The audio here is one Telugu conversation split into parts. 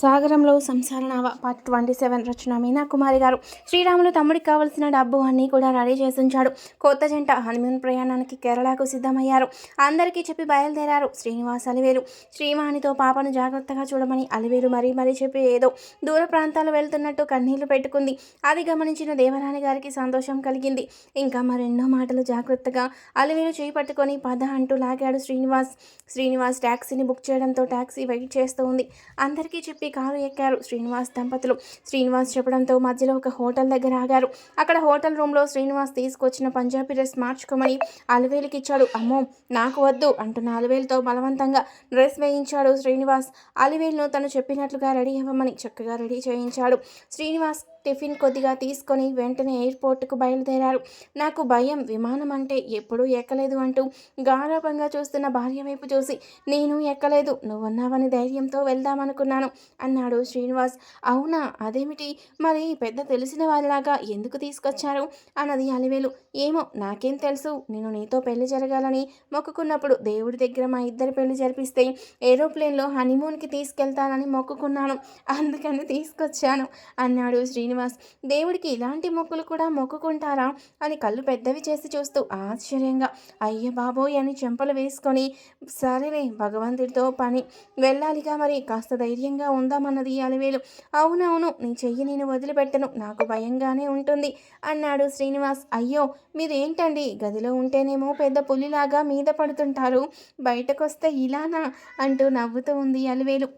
సాగరంలో సంసారనావ పార్ట్ ట్వంటీ సెవెన్ రచన మీనా కుమారి గారు. శ్రీరాములు తమ్ముడికి కావలసిన డబ్బు అన్నీ కూడా రెడీ చేసించాడు. కొత్త జంట హనుమూన్ ప్రయాణానికి కేరళకు సిద్ధమయ్యారు. అందరికీ చెప్పి బయలుదేరారు. శ్రీనివాస్ అలివేలు. శ్రీమానితో పాపను జాగ్రత్తగా చూడమని అలివేలు మరీ మరీ చెప్పి ఏదో దూర ప్రాంతాలు వెళ్తున్నట్టు కన్నీళ్ళు పెట్టుకుంది. అది గమనించిన దేవరాణి గారికి సంతోషం కలిగింది. ఇంకా మరెన్నో మాటలు జాగ్రత్తగా అలివేలు చేయి పట్టుకొని పద అంటూ లాగాడు శ్రీనివాస్. శ్రీనివాస్ ట్యాక్సీని బుక్ చేయడంతో ట్యాక్సీ వెయిట్ చేస్తూ ఉంది. అందరికీ చెప్పి కారు ఎక్కారు. శ్రీనివాస్ దంపతులు శ్రీనివాస్ చెప్పడంతో మధ్యలో ఒక హోటల్ దగ్గర ఆగారు. అక్కడ హోటల్ రూమ్లో శ్రీనివాస్ తీసుకొచ్చిన పంజాబీ డ్రెస్ మార్చుకోమని అలవేలికి ఇచ్చాడు. అమ్మో నాకు వద్దు అంటున్న అలవేలుతో బలవంతంగా డ్రెస్ వేయించాడు శ్రీనివాస్. అలివేలును తను చెప్పినట్లుగా రెడీ అవ్వమని చక్కగా రెడీ చేయించాడు. శ్రీనివాస్ టిఫిన్ కొద్దిగా తీసుకొని వెంటనే ఎయిర్పోర్ట్కు బయలుదేరారు. నాకు భయం విమానం అంటే ఎప్పుడూ ఎక్కలేదు అంటూ గారాభంగా చూస్తున్న భార్య వైపు చూసి నేను ఎక్కలేదు నువ్వున్నావని ధైర్యంతో వెళ్దామనుకున్నాను అన్నాడు శ్రీనివాస్. అవునా అదేమిటి? మరి పెద్ద తెలిసిన వాళ్ళలాగా ఎందుకు తీసుకొచ్చారు? అన్నది అలివేలు. ఏమో నాకేం తెలుసు. నేను నీతో పెళ్ళి జరగాలని మొక్కుకున్నప్పుడు దేవుడి దగ్గర మా ఇద్దరి పెళ్ళి జరిపిస్తే ఏరోప్లేన్లో హనీమూన్కి తీసుకెళ్తానని మొక్కుకున్నాను. అందుకని తీసుకొచ్చాను అన్నాడు శ్రీనివాస్. శ్రీనివాస్ దేవుడికి ఇలాంటి మొక్కులు కూడా మొక్కుకుంటారా? అని కళ్ళు పెద్దవి చేసి చూస్తూ ఆశ్చర్యంగా అయ్య బాబోయ్! అని చెంపలు వేసుకొని సరేలే భగవంతుడితో పని వెళ్ళాలిగా మరి కాస్త ధైర్యంగా ఉందామన్నది అలివేలు. అవునవును నీ చెయ్యి నేను వదిలిపెట్టను నాకు భయంగానే ఉంటుంది అన్నాడు శ్రీనివాస్. అయ్యో మీరేంటండి గదిలో ఉంటేనేమో పెద్ద పులిలాగా మీద పడుతుంటారు బయటకొస్తే ఇలానా? అంటూ నవ్వుతూ ఉంది అలివేలు.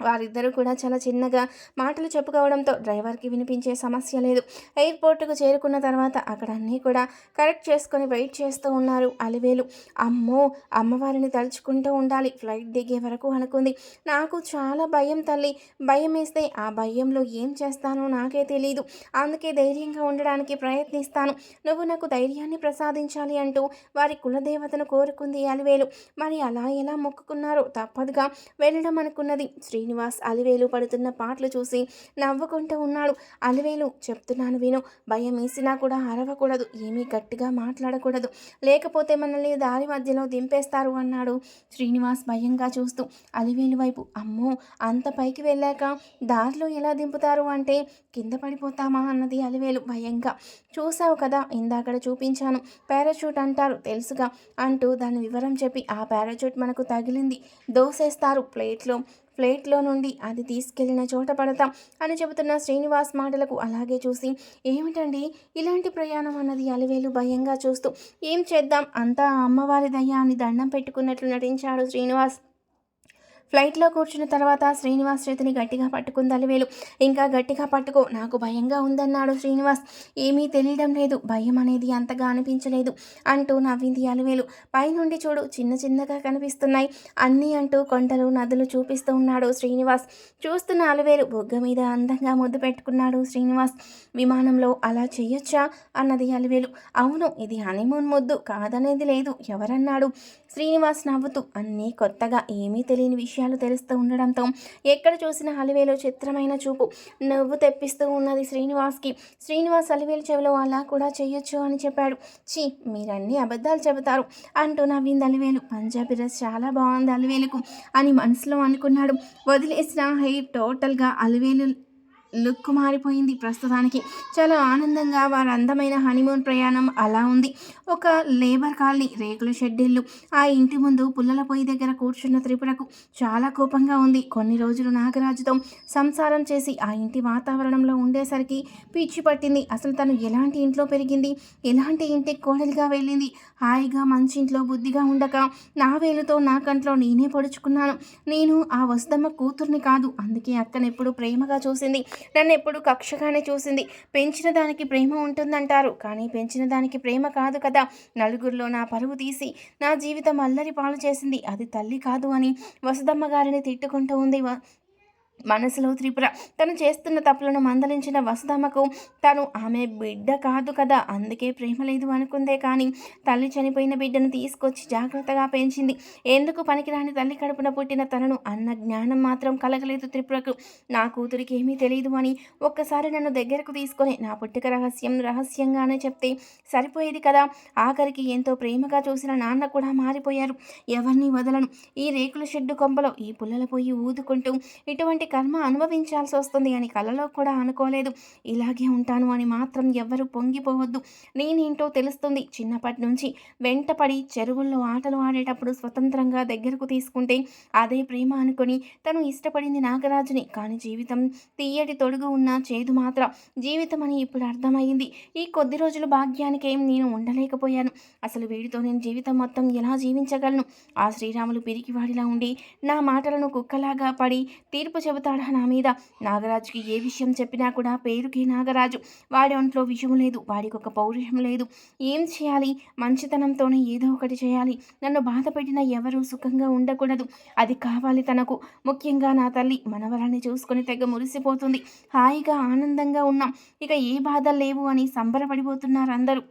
వారిద్దరూ కూడా చాలా చిన్నగా మాటలు చెప్పుకోవడంతో డ్రైవర్కి వినిపించే సమస్య లేదు. ఎయిర్పోర్టుకు చేరుకున్న తర్వాత అక్కడ అన్నీ కూడా కరెక్ట్ చేసుకొని వెయిట్ చేస్తూ ఉన్నారు అలివేలు. అమ్మో! అమ్మవారిని తలుచుకుంటూ ఉండాలి. ఫ్లైట్ దిగే వరకు అనుకుంది. నాకు చాలా భయం తల్లి. భయం వేస్తే ఆ భయంలో ఏం చేస్తానో నాకే తెలియదు అందుకే ధైర్యంగా ఉండడానికి ప్రయత్నిస్తాను. నువ్వు నాకు ధైర్యాన్ని ప్రసాదించాలి అంటూ వారి కులదేవతను కోరుకుంది అలివేలు. మరి అలా ఎలా మొక్కుకున్నారో తప్పదుగా. వెళ్ళడం అనుకున్నది శ్రీ శ్రీనివాస్ అలివేలు పడుతున్న పాటలు చూసి నవ్వుకుంటూ ఉన్నాడు. అలివేలు చెప్తున్నాను విను. భయం వేసినా కూడా అరవకూడదు. ఏమీ గట్టిగా మాట్లాడకూడదు. లేకపోతే మనల్ని దారి మధ్యలో దింపేస్తారు అన్నాడు శ్రీనివాస్ భయంగా చూస్తూ. అలివేలు వైపు అమ్మో అంత పైకి వెళ్ళాక దారిలో ఎలా దింపుతారు అంటే కింద పడిపోతామా అన్నది అలివేలు భయంగా. చూసావు కదా ఇందాకడ చూపించాను. పారాచూట్ అంటారు తెలుసుగా అంటూ దాని వివరం చెప్పి ఆ పారాచూట్ మనకు తగిలింది. దోసేస్తారు ప్లేట్లో. ప్లేట్లో నుండి అది తీసుకెళ్ళిన చోట పడతాం అని చెబుతున్న శ్రీనివాస్ మాటలకు అలాగే చూసి ఏమిటండి? ఇలాంటి ప్రయాణం అన్నది అలివేలు భయంగా చూస్తూ ఏం చేద్దాం? అంతా అమ్మవారి దయ్యా అని దండం పెట్టుకున్నట్లు నటించాడు శ్రీనివాస్. ఫ్లైట్లో కూర్చున్న తర్వాత శ్రీనివాస్ చేతిని గట్టిగా పట్టుకుంది అలివేలు. ఇంకా గట్టిగా పట్టుకో నాకు భయంగా ఉందన్నాడు శ్రీనివాస్. ఏమీ తెలియడం లేదు భయం అనేది అంతగా అనిపించలేదు అంటూ నవ్వింది అలివేలు. పైనుండి చూడు చిన్న చిన్నగా కనిపిస్తున్నాయి. అన్నీ అంటూ కొండలు నదులు చూపిస్తూ ఉన్నాడు శ్రీనివాస్. చూస్తున్న అలివేలు బొగ్గ మీద అందంగా ముద్దు పెట్టుకున్నాడు శ్రీనివాస్. విమానంలో అలా చేయొచ్చా? అన్నది అలివేలు. అవును ఇది హనీమూన్ ముద్దు కాదనేది లేదు ఎవరన్నాడు? శ్రీనివాస్ నవ్వుతూ అన్నీ కొత్తగా ఏమీ తెలియని విషయం. విషయాలు తెలుస్తూ ఉండడంతో ఎక్కడ చూసిన అలివేలు చిత్రమైన చూపు. నవ్వు తెప్పిస్తూ ఉన్నది శ్రీనివాస్కి. శ్రీనివాస్ అలివేలు చెవిలో అలా కూడా చేయొచ్చు అని చెప్పాడు. చీ మీరన్నీ అబద్ధాలు చెబుతారు అంటూ నవ్వింది అలివేలు. పంజాబీ డ్రెస్ చాలా బాగుంది అలివేలుకు అని మనసులో అనుకున్నాడు. వదిలేసిన హెయిర్ టోటల్గా అలివేలు లుక్ మారిపోయింది. ప్రస్తుతానికి చాలా ఆనందంగా వారి అందమైన హనీమూన్ ప్రయాణం అలా ఉంది. ఒక లేబర్ కాలనీ రేకుల షెడ్డిల్లు ఆ ఇంటి ముందు పుల్లల పొయ్యి దగ్గర కూర్చున్న త్రిపురకు చాలా కోపంగా ఉంది. కొన్ని రోజులు నాగరాజుతో సంసారం చేసి ఆ ఇంటి వాతావరణంలో ఉండేసరికి పిచ్చి పట్టింది. అసలు తను ఎలాంటి ఇంట్లో పెరిగింది? ఎలాంటి ఇంటికి కోడలిగా వెళ్ళింది? హాయిగా మంచి ఇంట్లో బుద్ధిగా ఉండక నా వేలుతో నా కంట్లో నేనే పొడుచుకున్నాను. నేను ఆ వస్తమ్మ కూతుర్ని కాదు. అందుకే అక్కనెప్పుడు ప్రేమగా చూసింది. నన్ను ఎప్పుడు కక్షగానే చూసింది. పెంచిన దానికి ప్రేమ ఉంటుందంటారు. కానీ పెంచిన దానికి ప్రేమ కాదు కదా. నలుగురిలో నా పరువు తీసి నా జీవితం అల్లరి పాలు చేసింది. అది తల్లి కాదు అని వసుదమ్మ గారిని తిట్టుకుంటూ ఉంది. మనసులో త్రిపుర. తను చేస్తున్న తప్పులను మందలించిన వసుధామకు తను ఆమె బిడ్డ కాదు కదా అందుకే ప్రేమ లేదు అనుకుందే కానీ తల్లి చనిపోయిన బిడ్డను తీసుకొచ్చి జాగ్రత్తగా పెంచింది. ఎందుకు పనికిరాని తల్లి కడుపున పుట్టిన తనను అన్న జ్ఞానం మాత్రం కలగలేదు త్రిపురకు. నా కూతురికి ఏమీ తెలియదు అని ఒక్కసారి నన్ను దగ్గరకు తీసుకొని నా పుట్టిక రహస్యం రహస్యంగానే చెప్తే సరిపోయేది కదా. ఆఖరికి ఎంతో ప్రేమగా చూసిన నాన్న కూడా మారిపోయారు. ఎవరిని వదలను? ఈ రేకుల షెడ్డు కొంపలో ఈ పుల్లల పోయి ఊదుకుంటూ ఇటువంటి కర్మ అనుభవించాల్సి వస్తుంది అని కలలో కూడా అనుకోలేదు. ఇలాగే ఉంటాను అని మాత్రం ఎవ్వరూ పొంగిపోవద్దు. నేనేంటో తెలుస్తుంది. చిన్నప్పటి నుంచి వెంటపడి చెరువుల్లో ఆటలు ఆడేటప్పుడు స్వతంత్రంగా దగ్గరకు తీసుకుంటే అదే ప్రేమ అనుకుని తను ఇష్టపడింది నాగరాజుని. కానీ జీవితం తీయటి తొడుగు ఉన్న చేదు మాత్రం జీవితం అని ఇప్పుడు అర్థమైంది. ఈ కొద్ది రోజుల భాగ్యానికేం నేను ఉండలేకపోయాను. అసలు వీడితో నేను జీవితం మొత్తం ఎలా జీవించగలను? ఆ శ్రీరాములు పిరికివాడిలా ఉండి నా మాటలను కుక్కలాగా పడి తీర్పు చెబుతాడా నా మీద. నాగరాజుకి ఏ విషయం చెప్పినా కూడా పేరుకి నాగరాజు. వాడి ఒంట్లో విషయం లేదు వాడికి ఒక పౌరుషం లేదు. ఏం చేయాలి? మంచితనంతోనే ఏదో ఒకటి చేయాలి. నన్ను బాధ పెట్టిన ఎవరూ సుఖంగా ఉండకూడదు. అది కావాలి తనకు. ముఖ్యంగా నా తల్లి మనవరాన్ని చూసుకొని తెగ మురిసిపోతుంది. హాయిగా ఆనందంగా ఉన్నాం. ఇక ఏ బాధలు లేవు అని సంబరపడిపోతున్నారు అందరూ.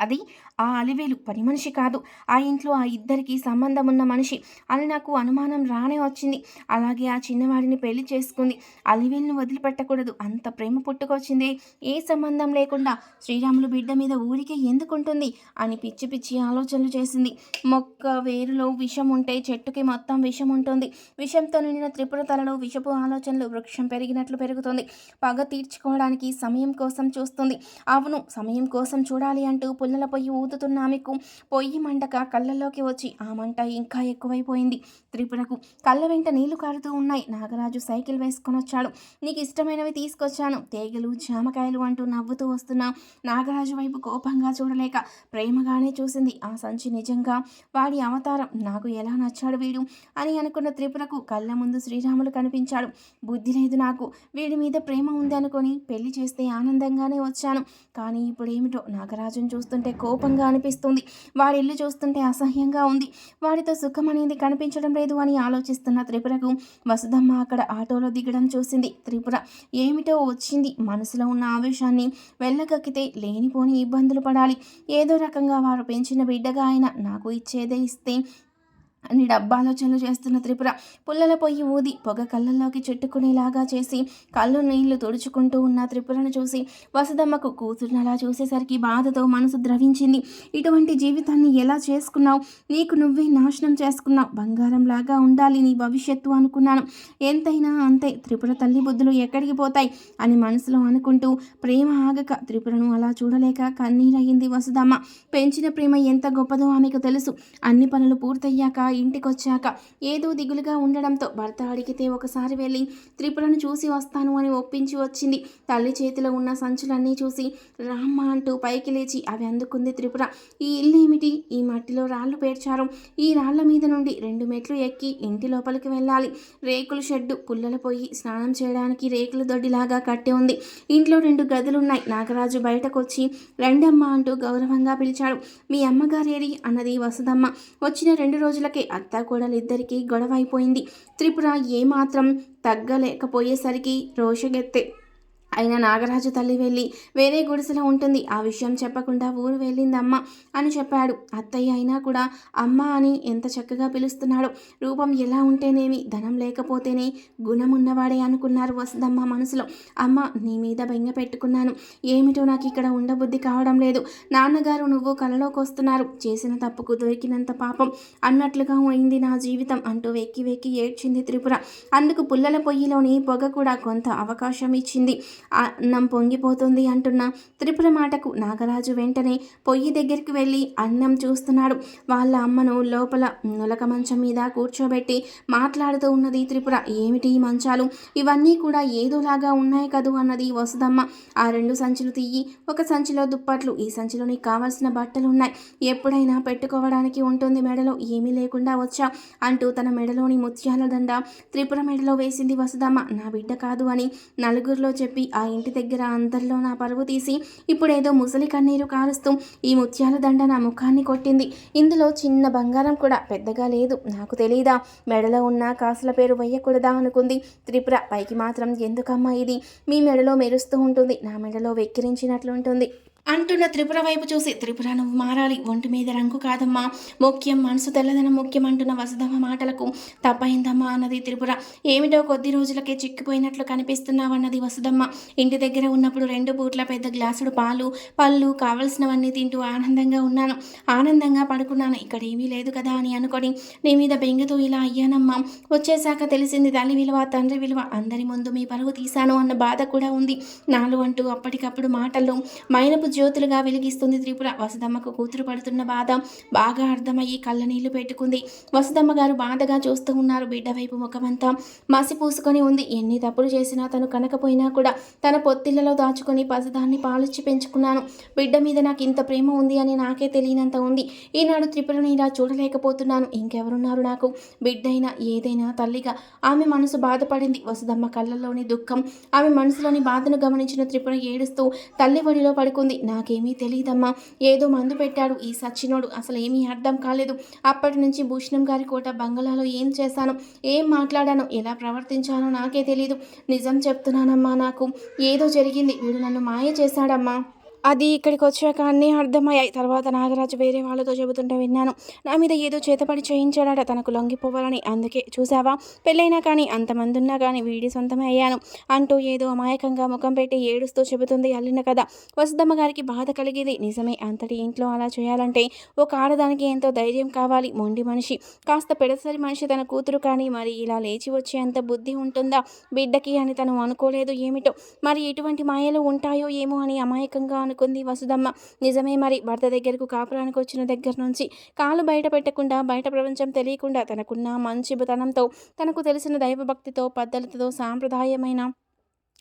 అది ఆ అలివేలు. పని మనిషి కాదు. ఆ ఇంట్లో ఆ ఇద్దరికి సంబంధం ఉన్న మనిషి. అని నాకు అనుమానం రానే వచ్చింది. అలాగే ఆ చిన్నవాడిని పెళ్ళి చేసుకుంది. అలివేలును వదిలిపెట్టకూడదు. అంత ప్రేమ పుట్టుకొచ్చింది. ఏ సంబంధం లేకుండా శ్రీరాములు బిడ్డ మీద ఊరికే ఎందుకుంటుంది అని పిచ్చి పిచ్చి ఆలోచనలు చేసింది. మొక్క వేరులో విషం ఉంటే చెట్టుకి మొత్తం విషం ఉంటుంది. విషంతో నిండిన త్రిపుర తలలో విషపు ఆలోచనలు వృక్షం పెరిగినట్లు పెరుగుతుంది. పగ తీర్చుకోవడానికి సమయం కోసం చూస్తుంది. అవును సమయం కోసం చూడాలి అంటూ పొయ్యి ఊదుతున్న ఆమెకు పొయ్యి మంటక కళ్ళల్లోకి వచ్చి ఆ మంట ఇంకా ఎక్కువైపోయింది. త్రిపురకు కళ్ళ వెంట నీళ్ళు కారుతూ ఉన్నాయి. నాగరాజు సైకిల్ వేసుకొని వచ్చాడు. నీకు ఇష్టమైనవి తీసుకొచ్చాను. తేగలు జామకాయలు అంటూ నవ్వుతూ వస్తున్నా నాగరాజు వైపు కోపంగా చూడలేక ప్రేమగానే చూసింది. ఆ సంచి నిజంగా వాడి అవతారం. నాకు ఎలా నచ్చాడు వీడు అని అనుకున్న త్రిపురకు కళ్ళ ముందు శ్రీరాములు కనిపించాడు. బుద్ధి లేదు నాకు. వీడి మీద ప్రేమ ఉంది అనుకొని పెళ్ళి చేస్తే ఆనందంగానే వచ్చాను. కానీ ఇప్పుడు ఏమిటో నాగరాజును చూస్తుంటే కోపంగా అనిపిస్తుంది. వాడి ఇల్లు చూస్తుంటే అసహ్యంగా ఉంది. వాడితో సుఖం అనేది కనిపించడం లేదు అని ఆలోచిస్తున్న త్రిపురకు వసుధమ్మ అక్కడ ఆటోలో దిగడం చూసింది. త్రిపుర ఏమిటో వచ్చింది. మనసులో ఉన్న ఆవేశాన్ని వెళ్ళగక్కితే లేనిపోని ఇబ్బందులు పడాలి. ఏదో రకంగా వారు పెంచిన బిడ్డగా ఆయన నాకు ఇచ్చేదే ఇస్తే అని డబ్బాలోచనలు చేస్తున్న త్రిపుర పుల్లల పొయ్యి ఊది పొగ కళ్ళల్లోకి చెట్టుకునేలాగా చేసి కళ్ళు నీళ్ళు తుడుచుకుంటూ ఉన్న త్రిపురను చూసి వసుదమ్మకు కూతుర్నలా చూసేసరికి బాధతో మనసు ద్రవించింది. ఇటువంటి జీవితాన్ని ఎలా చేసుకున్నావు? నీకు నువ్వే నాశనం చేసుకున్నావు. బంగారంలాగా ఉండాలి నీ భవిష్యత్తు అనుకున్నాను. ఎంతైనా అంతే త్రిపుర తల్లి బుద్ధులు ఎక్కడికి పోతాయి? అని మనసులో అనుకుంటూ ప్రేమ ఆగక త్రిపురను అలా చూడలేక కన్నీరయ్యింది వసుదమ్మ పెంచిన ప్రేమ ఎంత గొప్పదో ఆమెకు తెలుసు. అన్ని పనులు పూర్తయ్యాక ఇంటికొచ్చాక ఏదో దిగులుగా ఉండడంతో భర్త అడిగితే ఒకసారి వెళ్ళి త్రిపురను చూసి వస్తాను అని ఒప్పించి వచ్చింది. తల్లి చేతిలో ఉన్న సంచులన్నీ చూసి రామ్మ అంటూ పైకి లేచి అవి అందుకుంది త్రిపుర. ఈ ఇల్లు ఏమిటి ఈ మట్టిలో రాళ్ళు పేర్చారు. ఈ రాళ్ళ మీద నుండి రెండు మెట్లు ఎక్కి ఇంటి లోపలికి వెళ్ళాలి. రేకుల షెడ్డు పుల్లల పోయి స్నానం చేయడానికి రేకుల దొడ్డిలాగా కట్టి ఉంది. ఇంట్లో రెండు గదులున్నాయి. నాగరాజు బయటకు వచ్చి రెండమ్మ అంటూ గౌరవంగా పిలిచాడు. మీ అమ్మగారేరి? అన్నది వసుదమ్మ వచ్చిన రెండు రోజులకే అత్త కోడలిద్దరికీ గొడవ అయిపోయింది త్రిపుర ఏమాత్రం తగ్గలేకపోయేసరికి రోషగెత్తే అయినా నాగరాజు తల్లి వెళ్ళి వేరే గుడిసెలో ఉంటుంది. ఆ విషయం చెప్పకుండా ఊరు వెళ్ళిందమ్మ అని చెప్పాడు. అత్తయ్య అయినా కూడా అమ్మ అని ఎంత చక్కగా పిలుస్తున్నాడు రూపం ఎలా ఉంటేనేమి ధనం లేకపోతేనే గుణం ఉన్నవాడే అనుకున్నారు వసుదమ్మ మనసులో. అమ్మ నీ మీద బెంగ పెట్టుకున్నాను. ఏమిటో నాకు ఇక్కడ ఉండబుద్ధి కావడం లేదు. నాన్నగారు నువ్వు కలలోకి వస్తున్నారు. చేసిన తప్పుకు దొరికినంత పాపం అన్నట్లుగా అయింది నా జీవితం అంటూ వెక్కి వెక్కి ఏడ్చింది త్రిపుర. అందుకు పుల్లల పొయ్యిలోని పొగ కూడా కొంత అవకాశం ఇచ్చింది. అన్నం పొంగిపోతుంది అంటున్న త్రిపుర మాటకు నాగరాజు వెంటనే పొయ్యి దగ్గరికి వెళ్ళి అన్నం చూస్తున్నాడు. వాళ్ళ అమ్మను లోపల నులక మంచం మీద కూర్చోబెట్టి మాట్లాడుతూ ఉన్నది త్రిపుర. ఏమిటి ఈ మంచాలు? ఇవన్నీ కూడా ఏదోలాగా ఉన్నాయి కదూ అన్నది వసుదమ్మ. ఆ రెండు సంచులు తీయి ఒక సంచిలో దుప్పట్లు ఈ సంచిలో నీకు కావాల్సిన బట్టలు ఉన్నాయి ఎప్పుడైనా పెట్టుకోవడానికి ఉంటుంది మెడలో ఏమీ లేకుండా వచ్చా అంటూ తన మెడలోని ముత్యాల దండ త్రిపుర మెడలో వేసింది వసుదమ్మ. నా బిడ్డ కాదు అని నలుగురిలో చెప్పి ఆ ఇంటి దగ్గర అందరిలో నా పరువు తీసి ఇప్పుడేదో ముసలి కన్నీరు కారుస్తూ ఈ ముత్యాల దండ నా ముఖాన్ని కొట్టింది. ఇందులో చిన్న బంగారం కూడా పెద్దగా లేదు. నాకు తెలియదా మెడలో ఉన్న కాసుల పేరు వేయకూడదా అనుకుంది. త్రిపుర పైకి మాత్రం ఎందుకమ్మా ఇది? మీ మెడలో మెరుస్తూ ఉంటుంది. నా మెడలో వెక్కిరించినట్లు ఉంటుంది. అంటున్న త్రిపుర వైపు చూసి త్రిపుర నువ్వు మారాలి ఒంటి మీద రంగు కాదమ్మా. ముఖ్యం మనసు తెల్లదనం ముఖ్యం అంటున్న వసుధమ్మ మాటలకు తప్పైందమ్మా అన్నది త్రిపుర. ఏమిటో కొద్ది రోజులకే చిక్కిపోయినట్లు కనిపిస్తున్నావన్నది వసుధమ్మ. ఇంటి దగ్గర ఉన్నప్పుడు రెండు పూట్ల పెద్ద గ్లాసుడు పాలు పళ్ళు కావలసినవన్నీ తింటూ ఆనందంగా ఉన్నాను. ఆనందంగా పడుకున్నాను. ఇక్కడ ఏమీ లేదు కదా అని అనుకొని నీ మీద బెంగతో ఇలా అయ్యానమ్మా. వచ్చేశాక తెలిసింది తల్లి విలువ తండ్రి విలువ. అందరి ముందు మీ పరువు తీశాను అన్న బాధ కూడా ఉంది. నాలుగు అంటూ అప్పటికప్పుడు మాటల్లో మైనపు జ్యోతులుగా వెలిగిస్తుంది. త్రిపుర వసుదమ్మకు కూతురు పడుతున్న బాధ బాగా అర్థమయ్యి కళ్ళ నీళ్ళు పెట్టుకుంది. వసుదమ్మ గారు బాధగా చూస్తూ ఉన్నారు. బిడ్డ వైపు ముఖమంతా మసి పూసుకొని ఉంది. ఎన్ని తప్పులు చేసినా తను కనకపోయినా కూడా తన పొత్తిళ్ళలో దాచుకొని పసదాన్ని పాలిచ్చి పెంచుకున్నాను. బిడ్డ మీద నాకు ఇంత ప్రేమ ఉంది అని నాకే తెలియనంత ఉంది. ఈనాడు త్రిపురను ఇలా చూడలేకపోతున్నాను. ఇంకెవరున్నారు నాకు? బిడ్డైనా ఏదైనా తల్లిగా. ఆమె మనసు బాధపడింది. వసుదమ్మ కళ్ళల్లోని దుఃఖం ఆమె మనసులోని బాధను గమనించిన త్రిపుర ఏడుస్తూ తల్లి ఒడిలో పడుకుంది. నాకేమీ తెలియదమ్మా ఏదో మందు పెట్టాడు ఈ సచ్చినోడు. అసలు ఏమీ అర్థం కాలేదు. అప్పటి నుంచి భూషణం గారి కోట బంగళాలో ఏం చేశాను? ఏం మాట్లాడాను? ఎలా ప్రవర్తించానో నాకే తెలియదు నిజం చెప్తున్నానమ్మా నాకు. ఏదో జరిగింది. వీడు నన్ను మాయ చేశాడమ్మా. అది ఇక్కడికి వచ్చాక అన్నీ అర్థమయ్యాయి. తర్వాత నాగరాజు వేరే వాళ్ళతో చెబుతుంటే విన్నాను. నా మీద ఏదో చేతపడి చేయించాడట. తనకు లొంగిపోవాలని. అందుకే చూసావా పెళ్ళైనా కానీ అంతమంది ఉన్నా కానీ వీడి సొంతమే అయ్యాను అంటూ ఏదో అమాయకంగా ముఖం పెట్టి ఏడుస్తూ చెబుతుంది అల్లిన కథ. వసుదమ్మ గారికి బాధ కలిగేది. నిజమే అంతటి ఇంట్లో అలా చేయాలంటే ఒక ఆడదానికి ఎంతో ధైర్యం కావాలి. మొండి మనిషి. కాస్త పెడసరి మనిషి తన కూతురు కానీ మరి ఇలా లేచి వచ్చేంత బుద్ధి ఉంటుందా? బిడ్డకి అని తను అనుకోలేదు ఏమిటో. మరి ఎటువంటి మాయలు ఉంటాయో ఏమో అని అమాయకంగా అనుకుంది వసుదమ్మ నిజమే మరి భర్త దగ్గరకు కాపురానికి వచ్చిన దగ్గర నుంచి కాలు బయట పెట్టకుండా బయట ప్రపంచం తెలియకుండా తనకున్న మంచి తనంతో తనకు తెలిసిన దైవభక్తితో పద్ధతితో సాంప్రదాయమైన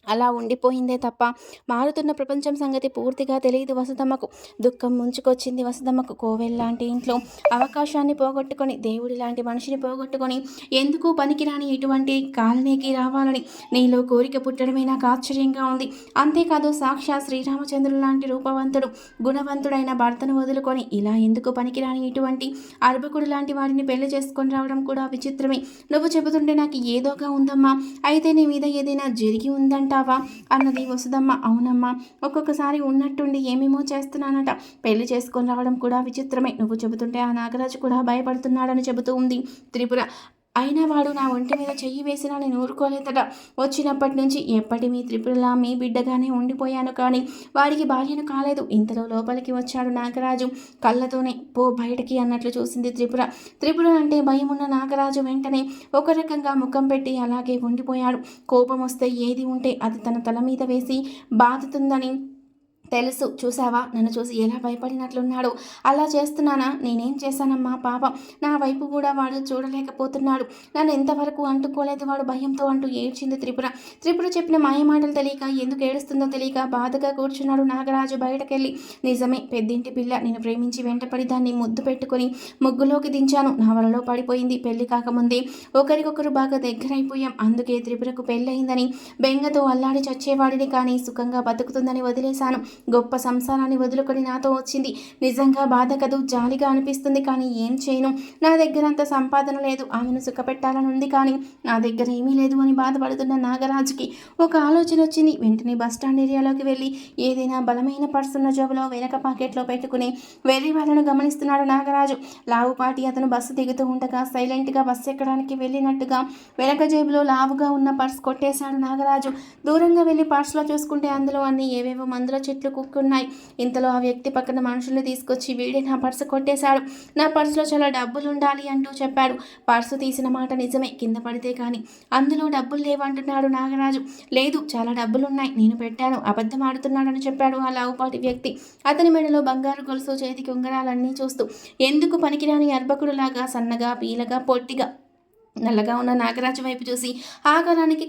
అలా ఉండిపోయిందే తప్ప మారుతున్న ప్రపంచం సంగతి పూర్తిగా తెలియదు వసుదమ్మకు దుఃఖం ముంచుకొచ్చింది వసుదమ్మకు కోవెల్ లాంటి ఇంట్లో అవకాశాన్ని పోగొట్టుకొని దేవుడి లాంటి మనిషిని పోగొట్టుకొని ఎందుకు పనికిరాని ఇటువంటి కాలనీకి రావాలని? నీలో కోరిక పుట్టడమే నాకు ఆశ్చర్యంగా ఉంది. అంతేకాదు సాక్షాత్ శ్రీరామచంద్రుడు లాంటి రూపవంతుడు గుణవంతుడైన భర్తను వదులుకొని ఇలా ఎందుకు పనికిరాని ఇటువంటి అర్భకుడు లాంటి వాడిని పెళ్ళి చేసుకొని రావడం కూడా విచిత్రమే. నువ్వు చెబుతుంటే నాకు ఏదోగా ఉందమ్మా. అయితే నీ మీద ఏదైనా జరిగి చేస్తావా అన్నది వసుదమ్మ. అవునమ్మా ఒక్కొక్కసారి ఉన్నట్టుండి ఏమేమో చేస్తున్నానట. పెళ్ళి చేసుకొని రావడం కూడా విచిత్రమే. నువ్వు చెబుతుంటే ఆ నాగరాజు కూడా భయపడుతున్నాడని చెబుతూ ఉంది. త్రిపుర అయినా వాడు నా ఒంటి మీద చెయ్యి వేసినా నేను ఊరుకోలేదట. వచ్చినప్పటి నుంచి ఎప్పటి మీ త్రిపురలా మీ బిడ్డగానే ఉండిపోయాను కానీ వాడికి భార్యను కాలేదు. ఇంతలో లోపలికి వచ్చాడు నాగరాజు. కళ్ళతోనే పో బయటకి అన్నట్లు చూసింది త్రిపుర. త్రిపుర అంటే భయం ఉన్న నాగరాజు వెంటనే ఒక రకంగా ముఖం పెట్టి అలాగే ఉండిపోయాడు. కోపం వస్తే ఏది ఉంటే అది తన తల మీద వేసి బాధతుందని తెలుసు. చూసావా నన్ను చూసి ఎలా భయపడినట్లున్నాడు? అలా చేస్తున్నానా? నేనేం చేశానమ్మా పాపం. నా వైపు కూడా వాడు చూడలేకపోతున్నాడు. నన్ను ఎంతవరకు అంటుకోలేదు వాడు భయంతో అంటూ ఏడ్చింది త్రిపుర. త్రిపుర చెప్పిన మాయమాటలు తెలియక ఎందుకు ఏడుస్తుందో తెలియక బాధగా కూర్చున్నాడు నాగరాజు బయటకెళ్ళి. నిజమే పెద్దింటి పిల్ల. నేను ప్రేమించి వెంటపడి దాన్ని ముద్దు పెట్టుకొని ముగ్గులోకి దించాను. నా వలలో పడిపోయింది పెళ్ళి కాకముందే. ఒకరికొకరు బాగా దగ్గరైపోయాం. అందుకే త్రిపురకు పెళ్ళయిందని బెంగతో అల్లాడి చచ్చేవాడిని కానీ సుఖంగా బతుకుతుందని వదిలేశాను. గొప్ప సంసారాన్ని వదులుకొని నాతో వచ్చింది. నిజంగా బాధ కదూ జాలిగా అనిపిస్తుంది కానీ ఏం చేయను? నా దగ్గర అంత సంపాదన లేదు. ఆమెను సుఖపెట్టాలని ఉంది కానీ నా దగ్గర ఏమీ లేదు అని బాధపడుతున్న నాగరాజుకి ఒక ఆలోచన వచ్చింది. వెంటనే బస్టాండ్ ఏరియాలోకి వెళ్ళి ఏదైనా బలమైన పర్స్ ఉన్న జోబులో వెనక పాకెట్లో పెట్టుకుని వెళ్ళి వాళ్ళను గమనిస్తున్నాడు నాగరాజు. లావుపాటి అతను బస్సు దిగుతూ ఉండగా సైలెంట్గా బస్సు ఎక్కడానికి వెళ్ళినట్టుగా వెనక జేబులో లావుగా ఉన్న పర్స్ కొట్టేశాడు నాగరాజు. దూరంగా వెళ్ళి పర్స్లో చూసుకుంటే అందులో అన్ని ఏవేవో మందుల చెట్లు కుక్కున్నాయి. ఇంతలో ఆ వ్యక్తి పక్కన మనుషుల్ని తీసుకొచ్చి వీడే నా పర్సు కొట్టేశాడు. నా పర్సులో చాలా డబ్బులు ఉండాలి అంటూ చెప్పాడు. పర్సు తీసిన మాట నిజమే కింద పడితే కానీ. అందులో డబ్బులు లేవంటున్నాడు నాగరాజు. లేదు చాలా డబ్బులున్నాయి నేను పెట్టాను అబద్ధం ఆడుతున్నాడని చెప్పాడు ఆ లావుపాటి వ్యక్తి. అతని మెడలో బంగారు గొలుసు చేతికి ఉంగరాలన్నీ చూస్తూ ఎందుకు పనికిరాని అర్భకుడులాగా సన్నగా పీలగా పొట్టిగా నల్లగా ఉన్న నాగరాజు వైపు చూసి ఆ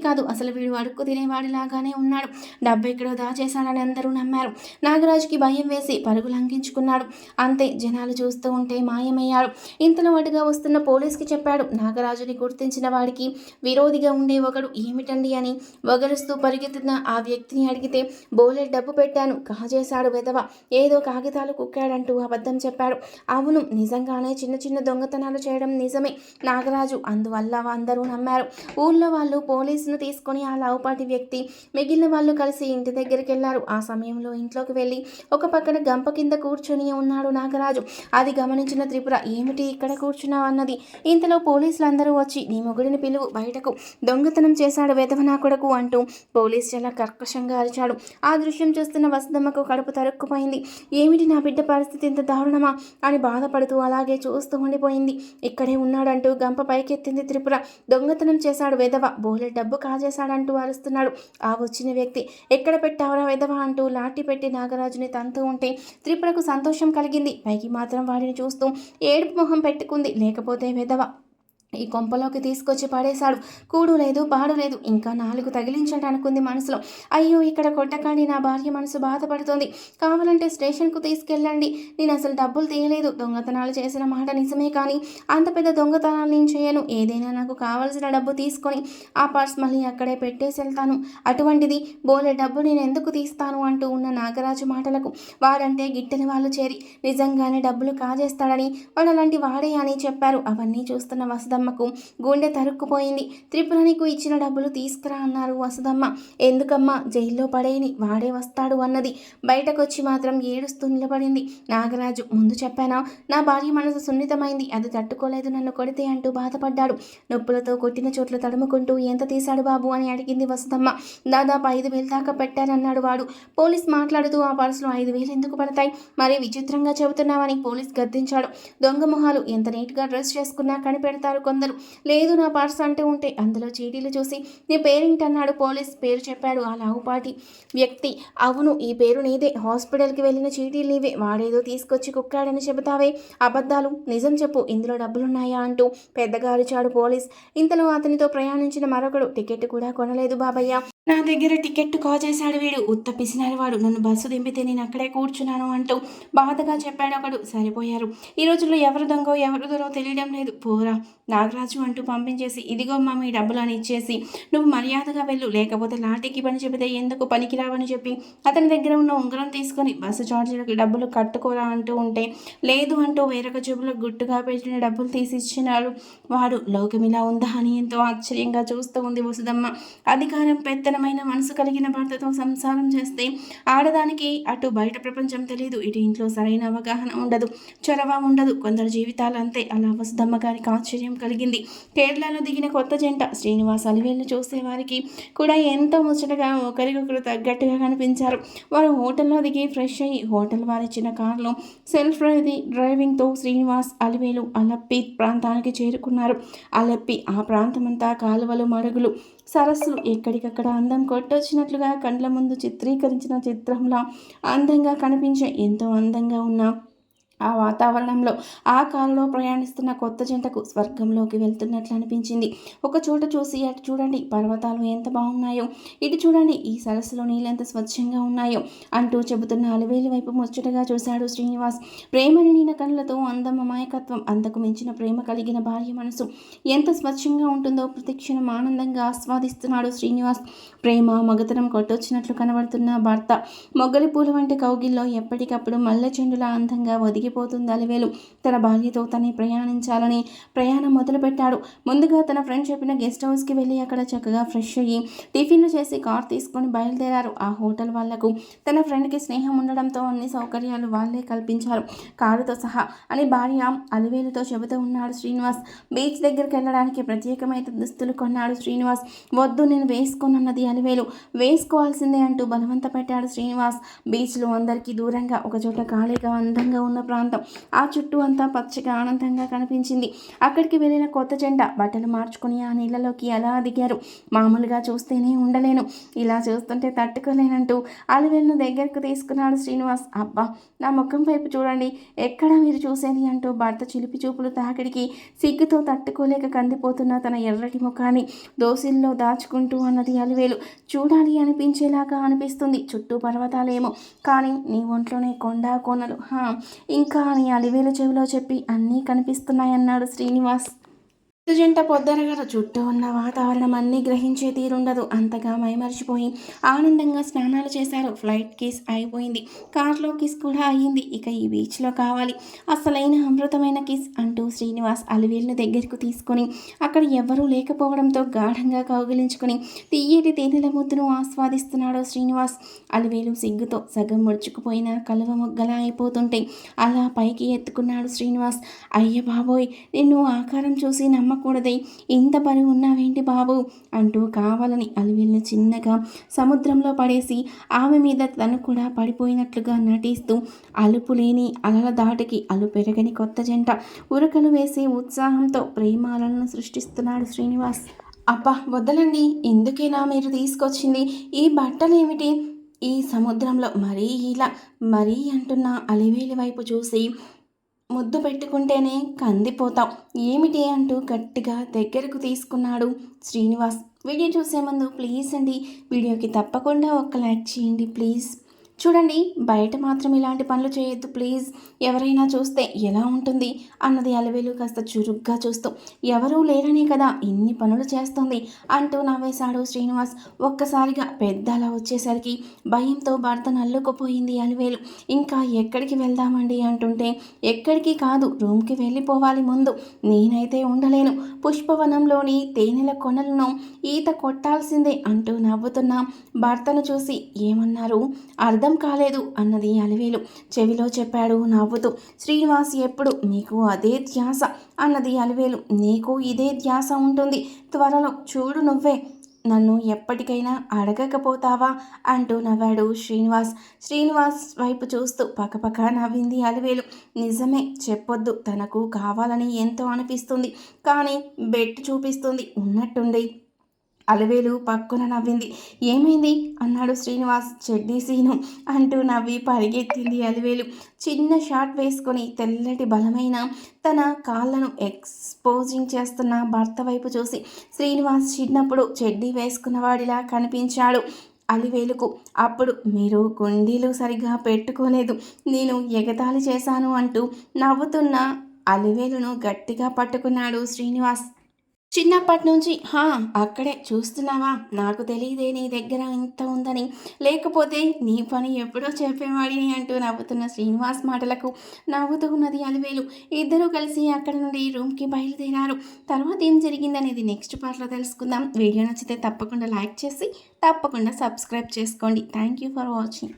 కాదు అసలు వీడు అడుక్కు తినేవాడిలాగానే ఉన్నాడు. డబ్బు ఎక్కడో దాచేశాడని అందరూ నమ్మారు. నాగరాజుకి భయం వేసి పరుగు లంఘించుకున్నాడు అంతే జనాలు చూస్తూ ఉంటే మాయమయ్యాడు ఇంతలో అటుగా వస్తున్న పోలీస్కి చెప్పాడు నాగరాజుని గుర్తించిన వాడికి విరోధిగా ఉండే ఒకడు ఏమిటండి అని వగరుస్తూ పరిగెత్తున్న ఆ వ్యక్తిని అడిగితే బోలే డబ్బు పెట్టాను కాజేశాడు వెధవ. ఏదో కాగితాలు కుక్కాడంటూ అబద్ధం చెప్పాడు. అవును నిజంగానే చిన్న చిన్న దొంగతనాలు చేయడం నిజమే. నాగరాజు అందువల్ల వల్ల అందరూ నమ్మారు. ఊళ్ళో వాళ్ళు పోలీసును తీసుకొని ఆ లావుపాటి వ్యక్తి మిగిలిన వాళ్ళు కలిసి ఇంటి దగ్గరికి వెళ్ళారు ఆ సమయంలో ఇంట్లోకి వెళ్ళి ఒక పక్కన గంప కింద కూర్చొని ఉన్నాడు నాగరాజు. అది గమనించిన త్రిపుర ఏమిటి ఇక్కడ కూర్చున్నావు? అన్నది. ఇంతలో పోలీసులందరూ వచ్చి నీ మొగుడిని పిలువు బయటకు. దొంగతనం చేశాడు వెధవనా కొడుకు అంటూ పోలీస్ చాలా కర్కశంగా అరిచాడు. ఆ దృశ్యం చూస్తున్న వసదమ్మకు కడుపు తరుక్కుపోయింది. ఏమిటి నా బిడ్డ పరిస్థితి ఇంత దారుణమా? అని బాధపడుతూ అలాగే చూస్తూ ఉండిపోయింది. ఇక్కడే ఉన్నాడంటూ గంప పైకెత్తింది త్రిపుర దొంగతనం చేశాడు వెధవ బోలె డబ్బు కాజేశాడంటూ అరుస్తున్నాడు. ఆ వచ్చిన వ్యక్తి ఎక్కడ పెట్టావురా వెధవ అంటూ లాఠీ పెట్టి నాగరాజుని తంతూ ఉంటే త్రిపురకు సంతోషం కలిగింది. పైకి మాత్రం వాడిని చూస్తూ ఏడుపు మొహం పెట్టుకుంది. లేకపోతే వెధవ ఈ కొంపలోకి తీసుకొచ్చి పడేశాడు. కూడు లేదు పాడు లేదు ఇంకా నాలుగు తగిలించండి అనుకుంది మనసులో. అయ్యో ఇక్కడ కొట్టకండి నా భార్య మనసు బాధపడుతోంది. కావాలంటే స్టేషన్కు తీసుకెళ్ళండి. నేను అసలు డబ్బులు తీయలేదు. దొంగతనాలు చేసిన మాట నిజమే కానీ అంత పెద్ద దొంగతనాలు నేను చేయను. ఏదైనా నాకు కావాల్సిన డబ్బు తీసుకొని ఆ పర్స్ మళ్ళీ అక్కడే పెట్టేసి వెళ్తాను. అటువంటిది బోలే డబ్బు నేను ఎందుకు తీస్తాను అంటూ ఉన్న నాగరాజు మాటలకు వాడంటే గిట్టని వాళ్ళు చేరి నిజంగానే డబ్బులు కాజేస్తాడని వాడు అలాంటి వాడే అని చెప్పారు. అవన్నీ చూస్తున్న వసదమ్మకు గుండె తరుక్కుపోయింది. త్రిపురానికి ఇచ్చిన డబ్బులు తీసుకురా అన్నారు వసదమ్మ ఎందుకమ్మా జైల్లో పడేయని వాడే వస్తాడు అన్నది. బయటకొచ్చి మాత్రం ఏడుస్తూ నిలబడింది. నాగరాజు ముందు చెప్పానా? నా భార్య మనసు సున్నితమైంది. అది తట్టుకోలేదు నన్ను కొడితే అంటూ బాధపడ్డాడు. నొప్పులతో కొట్టిన చోట్ల తడుముకుంటూ ఎంత తీశాడు బాబు? అని అడిగింది వసదమ్మ దాదాపు ఐదు వేలు దాకా పెట్టారన్నాడు వాడు. పోలీస్ మాట్లాడుతూ ఆ పర్సులో ఐదు వేలు ఎందుకు పడతాయి? మరి విచిత్రంగా చెబుతున్నావని పోలీస్ గద్దించాడు. దొంగ మొహాలు ఎంత నీట్గా డ్రెస్ చేసుకున్నా కనిపెడతారు కొందరు. లేదు నా పర్స్ అంటే ఉంటే అందులో చీటీలు చూసి నీ పేరేంటన్నాడు పోలీస్? పేరు చెప్పాడు ఆ లావుపాటి వ్యక్తి. అవును ఈ పేరు నీదే. హాస్పిటల్కి వెళ్ళిన చీటీలు నీవే. వాడేదో తీసుకొచ్చి కుక్కాడని చెబుతావే. అబద్ధాలు. నిజం చెప్పు. ఇందులో డబ్బులున్నాయా అంటూ పెద్దగా అరిచాడు పోలీస్. ఇంతలో అతనితో ప్రయాణించిన మరొకడు. టికెట్ కూడా కొనలేదు బాబయ్య. నా దగ్గర టికెట్ కాజేశాడు వీడు. ఉత్త పిసినారు వాడు. నన్ను బస్సు దింపితే నేను అక్కడే కూర్చున్నాను అంటూ బాధగా చెప్పాడు ఒకడు. సరిపోయారు. ఈ రోజుల్లో ఎవరు దొంగో ఎవరు దొరో తెలియడం లేదు. పోరా. నాగరాజు అంటూ పంపించేసి ఇదిగో మా మీ డబ్బులు అని ఇచ్చేసి నువ్వు మర్యాదగా వెళ్ళు. లేకపోతే లాఠీకి పని చెబితే ఎందుకు పనికిరావని చెప్పి అతని దగ్గర ఉన్న ఉంగరం తీసుకొని బస్సు చార్జీలకు డబ్బులు కట్టుకోరా అంటూ ఉంటే లేదు అంటూ వేరొక జేబులో గుట్టుగా పెట్టిన డబ్బులు తీసి ఇచ్చినాడు. వాడు లోకం ఇలా ఉందా అని ఎంతో ఆశ్చర్యంగా చూస్తూ ఉంది వసుదమ్మ అధికారం పెత్తనమైన మనసు కలిగిన భర్తతో సంసారం చేస్తే ఆడదానికి అటు బయట ప్రపంచం తెలియదు ఇటు ఇంట్లో సరైన అవగాహన ఉండదు చొరవ ఉండదు. కొందరు జీవితాలు అంతే అలా వసుదమ్మ గారికి ఆశ్చర్యం కలిగింది. కేరళలో దిగిన కొత్త జంట శ్రీనివాస్ అలివేలు చూసే వారికి కూడా ఎంతో ముచ్చటగా ఒకరికొకరు తగ్గట్టుగా కనిపించారు. వారు హోటల్లో దిగి ఫ్రెష్ అయ్యి హోటల్ వారిచ్చిన కారులో సెల్ఫ్ డ్రైవింగ్తో శ్రీనివాస్ అలివేలు అలప్పి ప్రాంతానికి చేరుకున్నారు. అలప్పి ఆ ప్రాంతమంతా కాలువలు మడుగులు సరస్సు ఎక్కడికక్కడ అందం కొట్టొచ్చినట్లుగా కండ్ల ముందు చిత్రీకరించిన చిత్రంలా అందంగా కనిపించే ఎంతో అందంగా ఉన్న ఆ వాతావరణంలో ఆ కారులో ప్రయాణిస్తున్న కొత్త జంటకు స్వర్గంలోకి వెళ్తున్నట్లు అనిపించింది. ఒక చోట చూసి అటు చూడండి పర్వతాలు ఎంత బాగున్నాయో. ఇటు చూడండి ఈ సరస్సులో నీళ్ళు ఎంత స్వచ్ఛంగా ఉన్నాయో అంటూ చెబుతున్న అలవేలు వైపు ముచ్చటగా చూశాడు శ్రీనివాస్. ప్రేమ నిండిన కళ్ళతో అందం అమాయకత్వం అంతకు మించిన ప్రేమ కలిగిన భార్య మనసు. ఎంత స్వచ్ఛంగా ఉంటుందో ప్రతిక్షణం ఆనందంగా ఆస్వాదిస్తున్నాడు శ్రీనివాస్. ప్రేమ మగతనం కొట్టొచ్చినట్లు కనబడుతున్న భర్త. మొగ్గలి పూల వంటి కౌగిల్లో ఎప్పటికప్పుడు మల్లె చెండులా అందంగా ఒదిగిపోతుంది అలివేలు. తన భార్యతో తనే ప్రయాణించాలని ప్రయాణం మొదలుపెట్టాడు. ముందుగా తన ఫ్రెండ్ చెప్పిన గెస్ట్ హౌస్కి వెళ్ళి అక్కడ చక్కగా ఫ్రెష్ అయ్యి టిఫిన్లు చేసి కార్ తీసుకొని బయలుదేరారు. ఆ హోటల్ వాళ్ళకు తన ఫ్రెండ్కి స్నేహం ఉండడంతో అన్ని సౌకర్యాలు వాళ్ళే కల్పించారు. కారుతో సహా అని భార్య అలివేలుతో చెబుతూ ఉన్నాడు శ్రీనివాస్. బీచ్ దగ్గరికి వెళ్ళడానికి ప్రత్యేకమైన దుస్తులు కొన్నాడు శ్రీనివాస్. వద్దు నేను వేసుకోనన్నది అలివేలు. వేసుకోవాల్సిందే అంటూ బలవంత పెట్టాడు శ్రీనివాస్. బీచ్లో అందరికీ దూరంగా ఒక చోట ఖాళీగా అందంగా ఉన్న ప్రాంతం. ఆ చుట్టూ అంతా పచ్చగా ఆనందంగా కనిపించింది. అక్కడికి వెళ్ళిన కొత్త జెండా బట్టలు మార్చుకుని ఆ నీళ్ళలోకి ఎలా దిగారు? మామూలుగా చూస్తేనే ఉండలేను. ఇలా చూస్తుంటే తట్టుకోలేనంటూ అలివేలును దగ్గరకు తీసుకున్నాడు శ్రీనివాస్. అబ్బా నా ముఖం వైపు చూడండి. ఎక్కడ మీరు చూసేది అంటూ భర్త చిలిపి చూపులు తాకిడికి సిగ్గుతో తట్టుకోలేక కందిపోతున్న తన ఎర్రటి ముఖాన్ని దోసిల్లో దాచుకుంటూ అన్నది అలివేలు. చూడాలి అనిపించేలాగా అనిపిస్తుంది. చుట్టూ పర్వతాలేమో. కానీ నీ ఒంట్లోనే కొండ కోనలు. ఇంకా అని అలివేలు చెవిలో చెప్పి అన్నీ కనిపిస్తున్నాయన్నాడు శ్రీనివాస్. జంట పొద్దరగల చుట్టూ ఉన్న వాతావరణం అన్నీ గ్రహించే తీరుండదు. అంతగా మైమరిచిపోయి ఆనందంగా స్నానాలు చేశారు. ఫ్లైట్ కిస్ అయిపోయింది. కార్లో కిస్ కూడా అయ్యింది. ఇక ఈ బీచ్లో కావాలి. అసలైన అమృతమైన కిస్ అంటూ శ్రీనివాస్ అలివేలుని దగ్గరకు తీసుకొని అక్కడ ఎవ్వరూ లేకపోవడంతో గాఢంగా కౌగిలించుకొని తీయటి తేనెల ముద్దును ఆస్వాదిస్తున్నాడు శ్రీనివాస్. అలివేలు సిగ్గుతో సగం ముడుచుకుపోయిన కలువ మొగ్గలా అయిపోతుంటే అలా పైకి ఎత్తుకున్నాడు శ్రీనివాస్. అయ్య బాబోయ్ నిన్ను ఆకారం చూసి నమ్మకూడదే ఇంత పని ఉన్నావేంటి బాబు? అంటూ కావాలని అలివిల్ని చిన్నగా సముద్రంలో పడేసి ఆమె మీద తను కూడా పడిపోయినట్లుగా నటిస్తూ అలుపు లేని అలల దాటికి అలు పెరగని కొత్త జంట ఉరకలు వేసి ఉత్సాహంతో ప్రేమాలను సృష్టిస్తున్నాడు శ్రీనివాస్. అబ్బా వద్దలండి ఎందుకేనా మీరు తీసుకొచ్చింది? ఈ బట్టలు ఏమిటి ఈ సముద్రంలో మరీ ఇలా మరీ అంటున్న అలివేలి వైపు చూసి ముద్దు పెట్టుకుంటేనే కందిపోతాం. ఏమిటి అంటూ గట్టిగా దగ్గరకు తీసుకున్నాడు శ్రీనివాస్. వీడియో చూసే ముందు ప్లీజ్ అండి వీడియోకి తప్పకుండా ఒక లైక్ చేయండి ప్లీజ్. చూడండి బయట మాత్రం ఇలాంటి పనులు చేయొద్దు ప్లీజ్. ఎవరైనా చూస్తే ఎలా ఉంటుంది అన్నది అలవేలు కాస్త చురుగ్గా చూస్తూ ఎవరూ లేరనే కదా ఇన్ని పనులు చేస్తుంది అంటూ నవ్వేశాడు శ్రీనివాస్. ఒక్కసారిగా పెద్ద అలా వచ్చేసరికి భయంతో భర్త నల్లుకుపోయింది అలవేలు. ఇంకా ఎక్కడికి వెళ్దామండి అంటుంటే ఎక్కడికి కాదు రూమ్కి వెళ్ళిపోవాలి ముందు. నేనైతే ఉండలేను. పుష్పవనంలోని తేనెల కొనలను ఈత కొట్టాల్సిందే అంటూ నవ్వుతున్న భర్తను చూసి ఏమన్నారు? అర్థం అర్థం కాలేదు అన్నది అలివేలు. చెవిలో చెప్పాడు నవ్వుతూ శ్రీనివాస్ ఎప్పుడు మీకు అదే ధ్యాస? అన్నది అలివేలు. నీకు ఇదే ధ్యాస ఉంటుంది. త్వరలో చూడు నువ్వే. నన్ను ఎప్పటికైనా అడగకపోతావా? అంటూ నవ్వాడు శ్రీనివాస్. శ్రీనివాస్ వైపు చూస్తూ పక్కపక్క నవ్వింది అలివేలు. నిజమే చెప్పొద్దు. తనకు కావాలని ఎంతో అనిపిస్తుంది. కానీ బెట్ చూపిస్తుంది. ఉన్నట్టుండి. అలవేలు పక్కున నవ్వింది. ఏమైంది? అన్నాడు శ్రీనివాస్. చెడ్డీ సీను అంటూ నవ్వి పరిగెత్తింది అలవేలు. చిన్న షాట్ వేసుకొని తెల్లటి బలమైన తన కాళ్ళను ఎక్స్పోజింగ్ చేస్తున్న భర్త వైపు చూసి శ్రీనివాస్ చిన్నప్పుడు చెడ్డీ వేసుకున్నవాడిలా కనిపించాడు అలివేలుకు. అప్పుడు మీరు గుండీలు సరిగా పెట్టుకోలేదు. నేను ఎగతాళి చేశాను అంటూ నవ్వుతున్న అలివేలును గట్టిగా పట్టుకున్నాడు శ్రీనివాస్. చిన్నప్పటి నుంచి హా అక్కడే చూస్తున్నావా? నాకు తెలియదే నీ దగ్గర ఇంత ఉందని. లేకపోతే నీ పని ఎప్పుడో చెప్పేవాడిని అంటూ నవ్వుతున్న శ్రీనివాస్ మాటలకు నవ్వుతూ ఉన్నది అలివేలు. ఇద్దరూ కలిసి అక్కడ నుండి రూమ్కి బయలుదేరారు. తర్వాత ఏం జరిగిందనేది నెక్స్ట్ పార్ట్లో తెలుసుకుందాం. వీడియో నచ్చితే తప్పకుండా లైక్ చేసి తప్పకుండా సబ్స్క్రైబ్ చేసుకోండి. Thank you for watching.